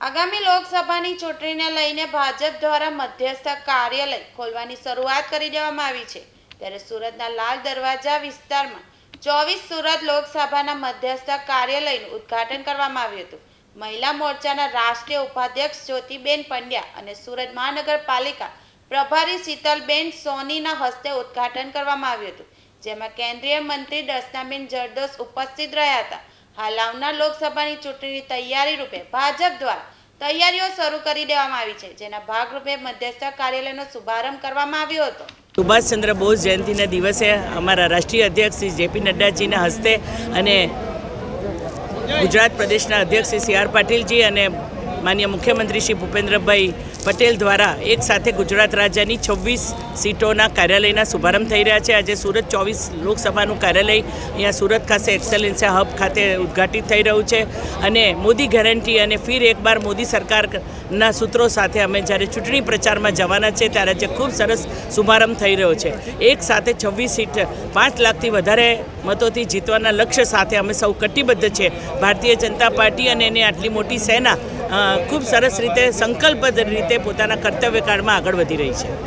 આગામી લોકસભાની ચૂંટણીને લઈને ભાજપ દ્વારા મધ્યસ્થ કાર્યાલય ખોલવાની શરૂઆત કરી દેવામાં આવી છે. ત્યારે સુરતના લાલ દરવાજા વિસ્તારમાં ચોવીસ સુરત લોકસભાના મધ્યસ્થ કાર્યાલયનું ઉદ્ઘાટન કરવામાં આવ્યું હતું. મહિલા મોરચાના રાષ્ટ્રીય ઉપાધ્યક્ષ જ્યોતિબેન પંડ્યા અને સુરત મહાનગરપાલિકા પ્રભારી શીતલબેન સોનીના હસ્તે ઉદ્ઘાટન કરવામાં આવ્યું હતું, જેમાં કેન્દ્રીય મંત્રી દર્શનાબેન જરદોસ ઉપસ્થિત રહ્યા હતા. હાલ આવનાર લોકસભાની ચૂંટણીની તૈયારી રૂપે ભાજપ દ્વારા તૈયારીઓ શરૂ કરી દેવામાં આવી છે, જેના ભાગરૂપે મધ્યસ્થ કાર્યાલયનો શુભારંભ કરવામાં આવ્યો હતો. સુભાષચંદ્ર બોઝ જયંતિના દિવસે અમારા રાષ્ટ્રીય અધ્યક્ષ શ્રી જેપી નડ્ડાજીના હસ્તે અને ગુજરાત પ્રદેશના અધ્યક્ષ શ્રી સી આર પાટીલજી અને માન્ય મુખ્યમંત્રી શ્રી ભૂપેન્દ્રભાઈ પટેલ દ્વારા એક સાથે ગુજરાત રાજ્યની છવ્વીસ સીટોના કાર્યાલયના શુભારંભ થઈ રહ્યા છે. આજે સુરત ચોવીસ લોકસભાનું કાર્યાલય અહીંયા સુરત ખાતે એક્સેલન્સી હબ ખાતે ઉદ્ઘાટિત થઈ રહ્યું છે અને મોદી ગેરંટી અને ફિર એકવાર મોદી સરકારના સૂત્રો સાથે અમે જ્યારે ચૂંટણી પ્રચારમાં જવાના છે ત્યારે આજે ખૂબ સરસ શુભારંભ થઈ રહ્યો છે. એક સાથે છવ્વીસ સીટ પાંચ લાખથી વધારે મતોથી જીતવાના લક્ષ્ય સાથે અમે સૌ કટિબદ્ધ છે. ભારતીય જનતા પાર્ટી અને એની આટલી મોટી સેના ખૂબ સરસ રીતે સંકલ્પબદ્ધ રીતે પોતાના કર્તવ્યકાળમાં આગળ વધી રહી છે.